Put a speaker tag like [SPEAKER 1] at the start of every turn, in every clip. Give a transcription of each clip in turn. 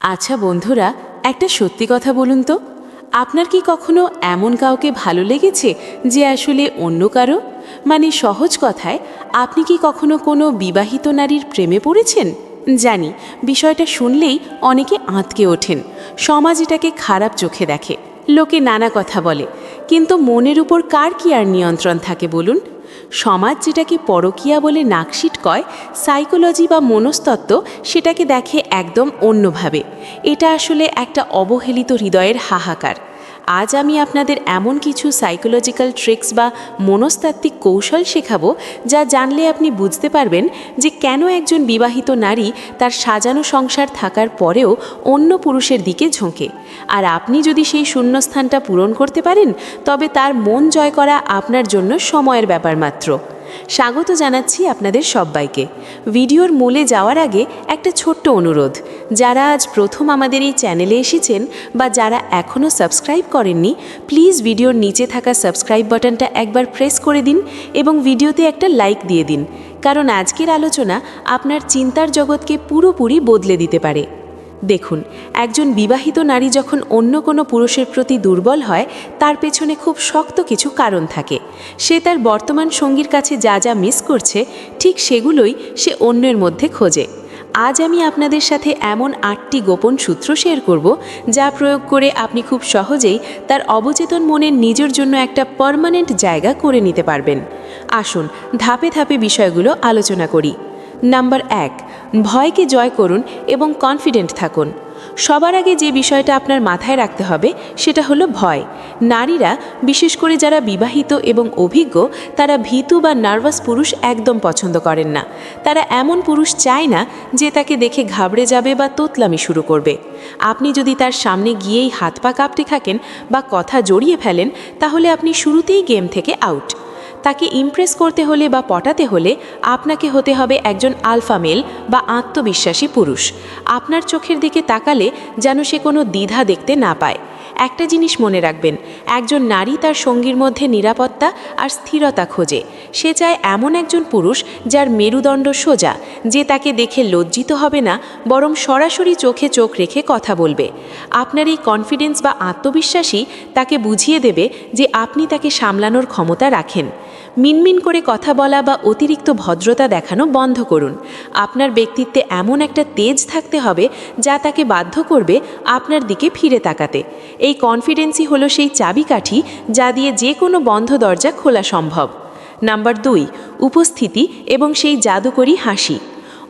[SPEAKER 1] আচ্ছা বন্ধুরা, একটা সত্যি কথা বলুন তো। আপনার কি কখনো এমন কাউকে ভালো লেগেছে যে আসলে অন্য কারও? মানে সহজ কথায়, আপনি কি কখনো কোনো বিবাহিত নারীর প্রেমে পড়েছেন? জানি, বিষয়টা শুনলেই অনেকে আঁতকে ওঠেন। সমাজ এটাকে খারাপ চোখে দেখে। লোকে নানা কথা বলে। কিন্তু মনের উপর কার কি আর নিয়ন্ত্রণ থাকে বলুন? সমাজ যেটাকে পরকিয়া বলে নাকশিট কয়, সাইকোলজি বা মনস্তত্ত্ব সেটাকে দেখে একদম অন্যভাবে। এটা আসলে একটা অবহেলিত হৃদয়ের হাহাকার। আজ আমি আপনাদের এমন কিছু সাইকোলজিক্যাল ট্রিক্স বা মনস্তাত্ত্বিক কৌশল শেখাবো যা জানলে আপনি বুঝতে পারবেন যে কেন একজন বিবাহিত নারী তার সাজানো সংসার থাকার পরেও অন্য পুরুষের দিকে ঝোঁকে। আর আপনি যদি সেই শূন্যস্থানটা পূরণ করতে পারেন, তবে তার মন জয় করা আপনার জন্য সময়ের ব্যাপার মাত্র। স্বাগত জানাচ্ছি আপনাদের সবাইকে। ভিডিওর মূলে যাওয়ার আগে একটা ছোট্ট অনুরোধ। যারা আজ প্রথম আমাদের এই চ্যানেলে এসেছেন বা যারা এখনও সাবস্ক্রাইব করেননি, প্লিজ ভিডিওর নিচে থাকা সাবস্ক্রাইব বাটনটা একবার প্রেস করে দিন এবং ভিডিওতে একটা লাইক দিয়ে দিন। কারণ আজকের আলোচনা আপনার চিন্তার জগৎকে পুরোপুরি বদলে দিতে পারে। দেখুন, একজন বিবাহিত নারী যখন অন্য কোনো পুরুষের প্রতি দুর্বল হয়, তার পেছনে খুব শক্ত কিছু কারণ থাকে। সে তার বর্তমান সঙ্গীর কাছে যা যা মিস করছে, ঠিক সেগুলোই সে অন্যের মধ্যে খোঁজে। আজ আমি আপনাদের সাথে এমন আটটি গোপন সূত্র শেয়ার করব, যা প্রয়োগ করে আপনি খুব সহজেই তার অবচেতন মনের নিজের জন্য একটা পার্মানেন্ট জায়গা করে নিতে পারবেন। আসুন, ধাপে ধাপে বিষয়গুলো আলোচনা করি। নাম্বার এক, ভয়কে জয় করুন এবং কনফিডেন্ট থাকুন। সবার আগে যে বিষয়টা আপনার মাথায় রাখতে হবে সেটা হলো ভয়। নারীরা, বিশেষ করে যারা বিবাহিত এবং অভিজ্ঞ, তারা ভীতু বা নার্ভাস পুরুষ একদম পছন্দ করেন না। তারা এমন পুরুষ চায় না যে তাকে দেখে ঘাবড়ে যাবে বা তোতলামি শুরু করবে। আপনি যদি তার সামনে গিয়েই হাত পা কাঁপতে থাকেন বা কথা জড়িয়ে ফেলেন, তাহলে আপনি শুরুতেই গেম থেকে আউট তাকে ইমপ্রেস করতে হলে বা পটাতে হলে আপনাকে হতে হবে একজন আলফা মেল বা আত্মবিশ্বাসী পুরুষ। আপনার চোখের দিকে তাকালে যেন সে কোনো দ্বিধা দেখতে না পায়। একটা জিনিস মনে রাখবেন, একজন নারী তার সঙ্গীর মধ্যে নিরাপত্তা আর স্থিরতা খোঁজে। সে চায় এমন একজন পুরুষ যার মেরুদণ্ড সোজা, যে তাকে দেখে লজ্জিত হবে না, বরং সরাসরি চোখে চোখ রেখে কথা বলবে। আপনার এই কনফিডেন্স বা আত্মবিশ্বাসই তাকে বুঝিয়ে দেবে যে আপনি তাকে সামলানোর ক্ষমতা রাখেন। মিনমিন করে কথা বলা বা অতিরিক্ত ভদ্রতা দেখানো বন্ধ করুন। আপনার ব্যক্তিত্বে এমন একটা তেজ থাকতে হবে যা তাকে বাধ্য করবে আপনার দিকে ফিরে তাকাতে। এই কনফিডেন্সই হলো সেই চাবিকাঠি যা দিয়ে যে কোনো বন্ধ দরজা খোলা সম্ভব। নাম্বার দুই, উপস্থিতি এবং সেই জাদুকরী হাসি।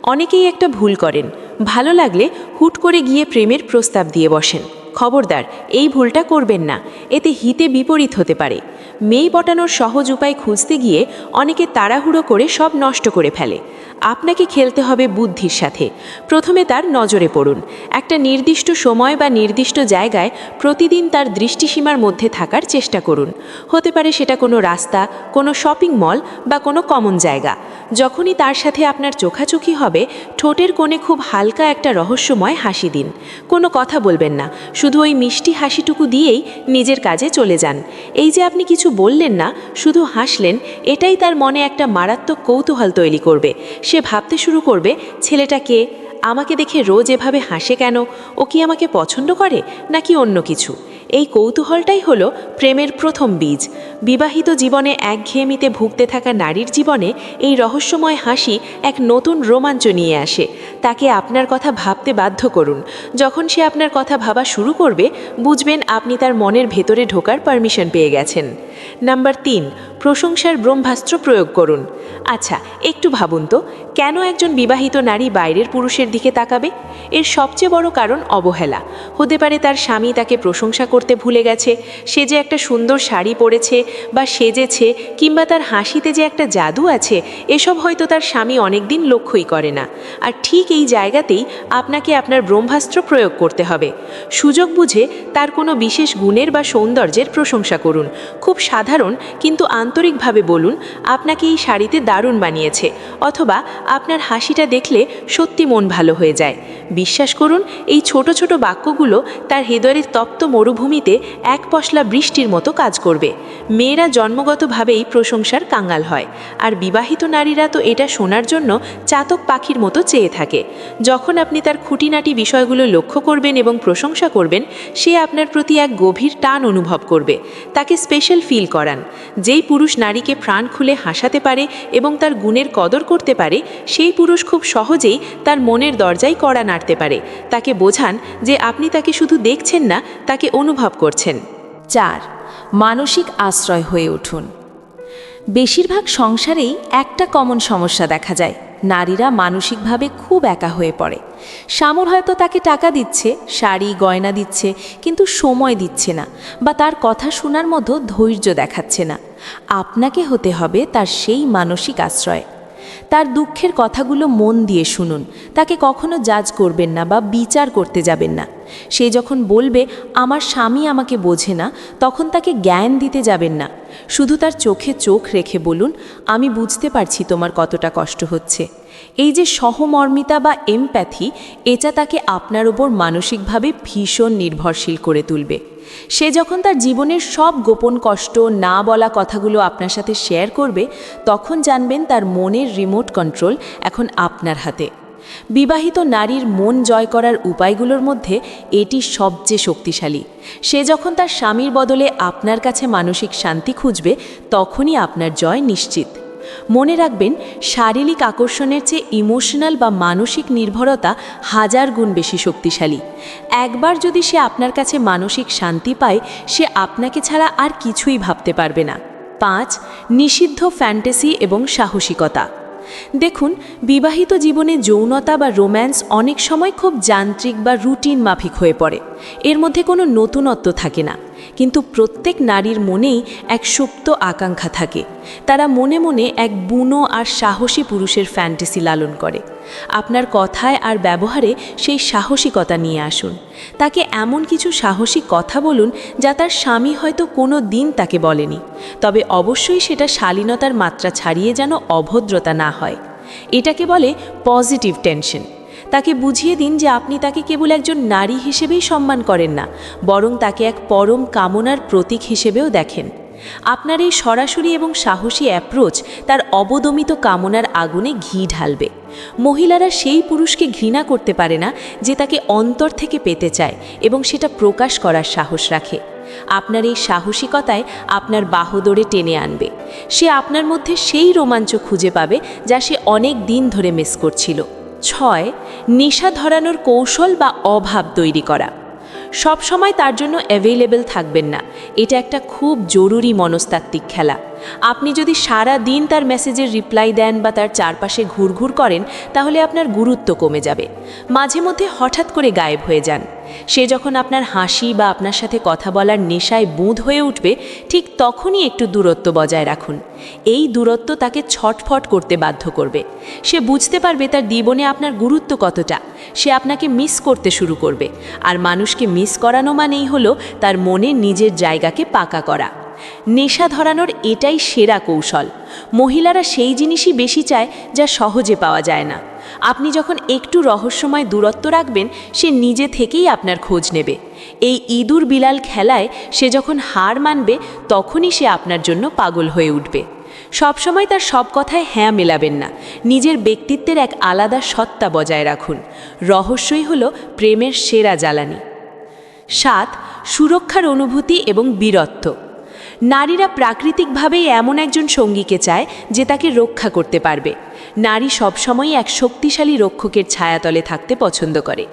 [SPEAKER 1] অনেকেই একটা ভুল করেন। ভালো লাগলে হুট করে গিয়ে প্রেমের প্রস্তাব দিয়ে বসেন। খবরদার, এই ভুলটা করবেন না। এতে হিতে বিপরীত হতে পারে। মেয়ে পটানোর সহজ উপায় খুঁজতে গিয়ে অনেকে তাড়াহুড়ো করে সব নষ্ট করে ফেলে। আপনাকে খেলতে হবে বুদ্ধির সাথে। প্রথমে তার নজরে পড়ুন। একটা নির্দিষ্ট সময় বা নির্দিষ্ট জায়গায় প্রতিদিন তার দৃষ্টিসীমার মধ্যে থাকার চেষ্টা করুন। হতে পারে সেটা কোনো রাস্তা, কোনো শপিং মল বা কোনো কমন জায়গা। যখনই তার সাথে আপনার চোখাচোখি হবে, ঠোঁটের কোণে খুব হালকা একটা রহস্যময় হাসি দিন। কোনো কথা বলবেন না, শুধু ওই মিষ্টি হাসিটুকু দিয়েই নিজের কাজে চলে যান। এই যে আপনি কিছু বললেন না, শুধু হাসলেন, এটাই তার মনে একটা মারাত্মক কৌতূহল তৈরি করবে। সে ভাবতে শুরু করবে, ছেলেটা কে? আমাকে দেখে রোজ এভাবে হাসে কেন? ও কি আমাকে পছন্দ করে, নাকি অন্য কিছু? এই কৌতূহলটাই হলো প্রেমের প্রথম বীজ। বিবাহিত জীবনে একঘেয়েমিতে ভুগতে থাকা নারীর জীবনে এই রহস্যময় হাসি এক নতুন রোমাঞ্চ নিয়ে আসে। তাকে আপনার কথা ভাবতে বাধ্য করুন। যখন সে আপনার কথা ভাবা শুরু করবে, বুঝবেন আপনি তার মনের ভেতরে ঢোকার পারমিশন পেয়ে গেছেন। নাম্বার তিন প্রশংসার ব্রহ্মাস্ত্র প্রয়োগ করুন। আচ্ছা একটু ভাবুন তো, কেন একজন বিবাহিত নারী বাইরের পুরুষের দিকে তাকাবে? এর সবচেয়ে বড় কারণ অবহেলা। হতে পারে তার স্বামী তাকে প্রশংসা করতে ভুলে গেছে, সে যে একটা সুন্দর শাড়ি পরেছে বা সেজেছে, কিংবা তার হাসিতে যে একটা জাদু আছে, এসব হয়তো তার স্বামী অনেকদিন লক্ষ্যই করে না। আর ঠিক এই জায়গাতেই আপনাকে আপনার ব্রহ্মাস্ত্র প্রয়োগ করতে হবে। সুযোগ বুঝে তার কোনো বিশেষ গুণের বা সৌন্দর্যের প্রশংসা করুন। খুব সাধারণ, কিন্তু আন্তরিকভাবে বলুন, আপনাকে এই শাড়িতে দারুণ বানিয়েছে অথবা আপনার হাসিটা দেখলে সত্যি মন ভালো হয়ে যায়। বিশ্বাস করুন, এই ছোট ছোট বাক্যগুলো তার হৃদয়ের তপ্ত
[SPEAKER 2] মরুভূমিতে এক পশলা বৃষ্টির মতো কাজ করবে। মেয়েরা জন্মগতভাবেই প্রশংসার কাঙ্গাল হয়, আর বিবাহিত নারীরা তো এটা শোনার জন্য চাতক পাখির মতো চেয়ে থাকে। যখন আপনি তার খুঁটিনাটি বিষয়গুলো লক্ষ্য করবেন এবং প্রশংসা করবেন, সে আপনার প্রতি এক গভীর টান অনুভব করবে, তাকে স্পেশাল ফিল করান। যেই পুরুষ নারীকে প্রাণ খুলে হাসাতে পারে এবং তার গুণের কদর করতে পারে, সেই পুরুষ খুব সহজেই তার মনের দরজায় কড়া নাড়তে পারে। তাকে বোঝান যে আপনি তাকে শুধু দেখছেন না, তাকে অনুভব করছেন।
[SPEAKER 3] চার, মানসিক আশ্রয় হয়ে উঠুন। বেশিরভাগ সংসারেই একটা কমন সমস্যা দেখা যায়। নারীরা মানসিকভাবে খুব একা হয়ে পড়ে। স্বামর হয়তো তাকে টাকা দিচ্ছে, শাড়ি, গয়না দিচ্ছে, কিন্তু সময় দিচ্ছে না বা তার কথা শোনার মতো ধৈর্য দেখাচ্ছে না। আপনাকে হতে হবে তার সেই মানসিক আশ্রয়। তার দুঃখের কথাগুলো মন দিয়ে শুনুন। তাকে কখনো জাজ করবেন না বা বিচার করতে যাবেন না। সে যখন বলবে, আমার স্বামী আমাকে বোঝে না, তখন তাকে জ্ঞান দিতে যাবেন না। শুধু তার চোখে চোখ রেখে বলুন, আমি বুঝতে পারছি তোমার কতটা কষ্ট হচ্ছে। এই যে সহমর্মিতা বা এমপ্যাথি, এটা তাকে আপনার ওপর মানসিকভাবে ভীষণ নির্ভরশীল করে তুলবে। সে যখন তার জীবনের সব গোপন কষ্ট, না বলা কথাগুলো আপনার সাথে শেয়ার করবে, তখন জানবেন তার মনের রিমোট কন্ট্রোল এখন আপনার হাতে। বিবাহিত নারীর মন জয় করার উপায়গুলোর মধ্যে এটি সবচেয়ে শক্তিশালী। সে যখন তার স্বামীর বদলে আপনার কাছে মানসিক শান্তি খুঁজবে, তখনই আপনার জয় নিশ্চিত। মনে রাখবেন, শারীরিক আকর্ষণের চেয়ে ইমোশনাল বা মানসিক নির্ভরতা হাজার গুণ বেশি শক্তিশালী। একবার যদি সে আপনার কাছে মানসিক শান্তি পায়, সে আপনাকে ছাড়া আর কিছুই ভাবতে পারবে না। পাঁচ, নিষিদ্ধ ফ্যান্টাসি এবং সাহসিকতা। দেখুন, বিবাহিত জীবনে যৌনতা বা রোম্যান্স অনেক সময় খুব যান্ত্রিক বা রুটিন মাফিক হয়ে পড়ে। এর মধ্যে কোনো নতুনত্ব থাকে না। কিন্তু প্রত্যেক নারীর মনেই এক সুপ্ত আকাঙ্ক্ষা থাকে। তারা মনে মনে এক বুনো আর সাহসী পুরুষের ফ্যান্টাসি লালন করে। আপনার কথায় আর ব্যবহারে সেই সাহসিকতা নিয়ে আসুন। তাকে এমন কিছু সাহসী কথা বলুন, যা তার স্বামী হয়তো কোনো দিন তাকে বলেনি। তবে অবশ্যই সেটা শালীনতার মাত্রা ছাড়িয়ে যেন অভদ্রতা না হয়। এটাকে বলে পজিটিভ টেনশন। তাকে বুঝিয়ে দিন যে আপনি তাকে কেবল একজন নারী হিসেবেই সম্মান করেন না, বরং তাকে এক পরম কামনার প্রতীক হিসেবেও দেখেন। আপনার এই সরাসরি এবং সাহসী অ্যাপ্রোচ তার অবদমিত কামনার আগুনে ঘি ঢালবে। মহিলারা সেই পুরুষকে ঘৃণা করতে পারে না যে তাকে অন্তর থেকে পেতে চায় এবং সেটা প্রকাশ করার সাহস রাখে। আপনার এই সাহসিকতায় আপনার বাহুদরে টেনে আনবে। সে আপনার মধ্যে সেই রোমাঞ্চ খুঁজে পাবে যা সে অনেক দিন ধরে মিস করছিল। ছয়, নেশা ধরানোর কৌশল বা অভাব তৈরি করা। সব সময় তার জন্য অ্যাভেলেবেল থাকবেন না। এটা একটা খুব জরুরি মনস্তাত্ত্বিক খেলা। আপনি যদি সারা দিন তার মেসেজের রিপ্লাই দেন বা তার চারপাশে ঘুরঘুর করেন, তাহলে আপনার গুরুত্ব কমে যাবে। মাঝে মধ্যে হঠাৎ করে গায়েব হয়ে যান। সে যখন আপনার হাসি বা আপনার সাথে কথা বলার নেশায় বুঁদ হয়ে উঠবে, ঠিক তখনই একটু দূরত্ব বজায় রাখুন। এই দূরত্ব তাকে ছটফট করতে বাধ্য করবে। সে বুঝতে পারবে তার জীবনে আপনার গুরুত্ব কতটা। সে আপনাকে মিস করতে শুরু করবে। আর মানুষকে মিস করানো মানেই হলো তার মনে নিজের জায়গাকে পাকা করা। নেশা ধরানোর এটাই সেরা কৌশল। মহিলারা সেই জিনিসই বেশি চায় যা সহজে পাওয়া যায় না। আপনি যখন একটু রহস্যময় দূরত্ব রাখবেন, সে নিজে থেকেই আপনার খোঁজ নেবে। এই ইঁদুর বিলাল খেলায় সে যখন হার মানবে, তখনই সে আপনার জন্য পাগল হয়ে উঠবে। সবসময় তার সব কথায় হ্যাঁ মেলাবেন না। নিজের ব্যক্তিত্বের এক আলাদা সত্তা বজায় রাখুন। রহস্যই হলো প্রেমের সেরা জ্বালানি। সাত, সুরক্ষার অনুভূতি এবং বীরত্ব। নারীরা প্রাকৃতিকভাবেই এমন একজন সঙ্গীকে চায়, যে তাকে রক্ষা করতে পারবে। নারী সবসময়ই এক শক্তিশালী রক্ষকের ছায়াতলে থাকতে পছন্দ করে।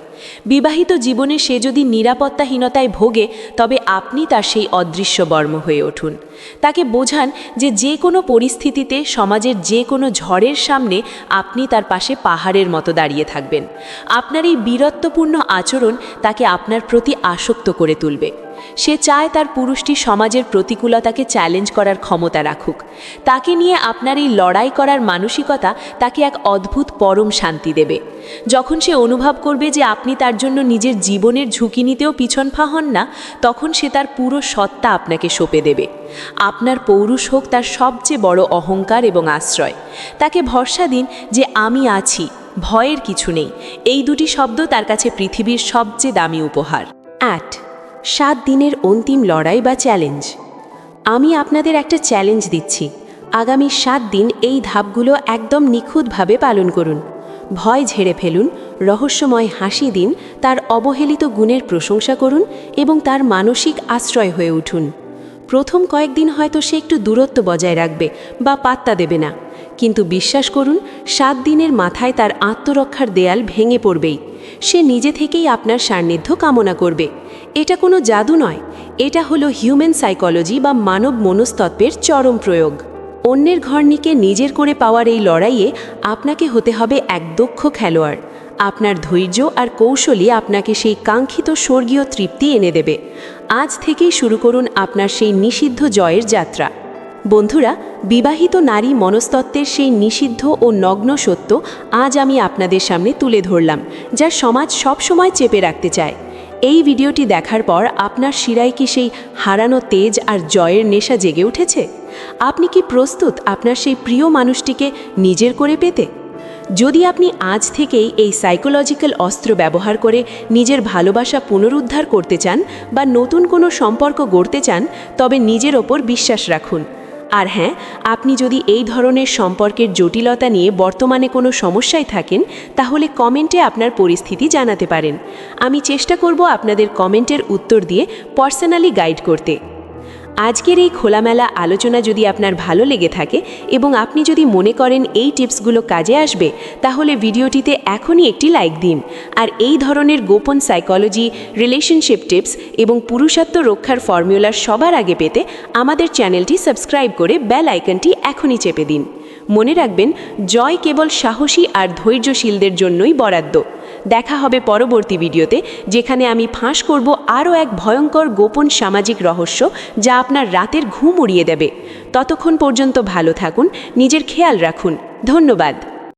[SPEAKER 3] বিবাহিত জীবনে সে যদি নিরাপত্তাহীনতায় ভোগে, তবে আপনি তার সেই অদৃশ্য বর্ম হয়ে উঠুন তাকে বোঝান যে যে কোনো পরিস্থিতিতে, সমাজের যে কোনো ঝড়ের সামনে আপনি তার পাশে পাহাড়ের মতো দাঁড়িয়ে থাকবেন। আপনার এই বীরত্বপূর্ণ আচরণ তাকে আপনার প্রতি আসক্ত করে তুলবে। সে চায় তার পুরুষটি সমাজের প্রতিকূলতাকে চ্যালেঞ্জ করার ক্ষমতা রাখুক। তাকে নিয়ে আপনার এই লড়াই করার মানসিকতা তাকে এক অদ্ভুত পরম শান্তি দেবে। যখন সে অনুভব করবে যে আপনি তার জন্য নিজের জীবনের ঝুঁকি নিতেও পিছনফা হন না, তখন সে তার পুরো সত্তা আপনাকে সঁপে দেবে। আপনার পৌরুষ হোক তার সবচেয়ে বড় অহংকার এবং আশ্রয়। তাকে ভরসা দিন যে আমি আছি, ভয়ের কিছু নেই। এই দুটি শব্দ তার কাছে পৃথিবীর সবচেয়ে দামি উপহার। আট
[SPEAKER 1] সাত দিনের অন্তিম লড়াই বা চ্যালেঞ্জ। আমি আপনাদের একটা চ্যালেঞ্জ দিচ্ছি। আগামী সাত দিন এই ধাপগুলো একদম নিখুঁতভাবে পালন করুন। ভয় ঝেড়ে ফেলুন, রহস্যময় হাসি দিন, তার অবহেলিত গুণের প্রশংসা করুন এবং তার মানসিক আশ্রয় হয়ে উঠুন। প্রথম কয়েকদিন হয়তো সে একটু দূরত্ব বজায় রাখবে বা পাত্তা দেবে না। কিন্তু বিশ্বাস করুন, সাত দিনের মাথায় তার আত্মরক্ষার দেয়াল ভেঙে পড়বেই। সে নিজে থেকেই আপনার সান্নিধ্য কামনা করবে। এটা কোনো জাদু নয়। এটা হলো হিউম্যান সাইকোলজি বা মানব মনস্তত্ত্বের চরম প্রয়োগ। অন্যের ঘরনিকে নিজের করে পাওয়ার এই লড়াইয়ে আপনাকে হতে হবে এক দক্ষ খেলোয়াড়। আপনার ধৈর্য আর কৌশলই আপনাকে সেই কাঙ্ক্ষিত স্বর্গীয় তৃপ্তি এনে দেবে। আজ থেকেই শুরু করুন আপনার সেই নিষিদ্ধ জয়ের যাত্রা। বন্ধুরা, বিবাহিত নারী মনস্তত্ত্বের সেই নিষিদ্ধ ও নগ্ন সত্য আজ আমি আপনাদের সামনে তুলে ধরলাম, যা সমাজ সবসময় চেপে রাখতে চায়। এই ভিডিওটি দেখার পর আপনার শিরায় কি সেই হারানো তেজ আর জয়ের নেশা জেগে উঠেছে? আপনি কি প্রস্তুত আপনার সেই প্রিয় মানুষটিকে নিজের করে পেতে? যদি আপনি আজ থেকেই এই সাইকোলজিক্যাল অস্ত্র ব্যবহার করে নিজের ভালোবাসা পুনরুদ্ধার করতে চান বা নতুন কোনো সম্পর্ক গড়তে চান, তবে নিজের ওপর বিশ্বাস রাখুন। আর হ্যাঁ আপনি যদি এই ধরনের সম্পর্কের জটিলতা নিয়ে বর্তমানে কোনো সমস্যায় থাকেন, তাহলে কমেন্টে আপনার পরিস্থিতি জানাতে পারেন। আমি চেষ্টা করব আপনাদের কমেন্টের উত্তর দিয়ে পার্সোনালি গাইড করতে। আজকের এই খোলামেলা আলোচনা যদি আপনার ভালো লেগে থাকে এবং আপনি যদি মনে করেন এই টিপসগুলো কাজে আসবে, তাহলে ভিডিওটিতে এখনই একটি লাইক দিন। আর এই ধরনের গোপন সাইকোলজি, রিলেশনশিপ টিপস এবং পুরুষত্ব রক্ষার ফর্মুলার সবার আগে পেতে আমাদের চ্যানেলটি সাবস্ক্রাইব করে বেল আইকনটি এখনই চেপে দিন। মনে রাখবেন, জয় কেবল সাহসী আর ধৈর্যশীলদের জন্যই বরাদ্দ। দেখা হবে পরবর্তী ভিডিওতে, যেখানে আমি ফাঁস করব আরও এক ভয়ঙ্কর গোপন সামাজিক রহস্য যা আপনার রাতের ঘুম উড়িয়ে দেবে। ততক্ষণ পর্যন্ত ভালো থাকুন, নিজের খেয়াল রাখুন। ধন্যবাদ।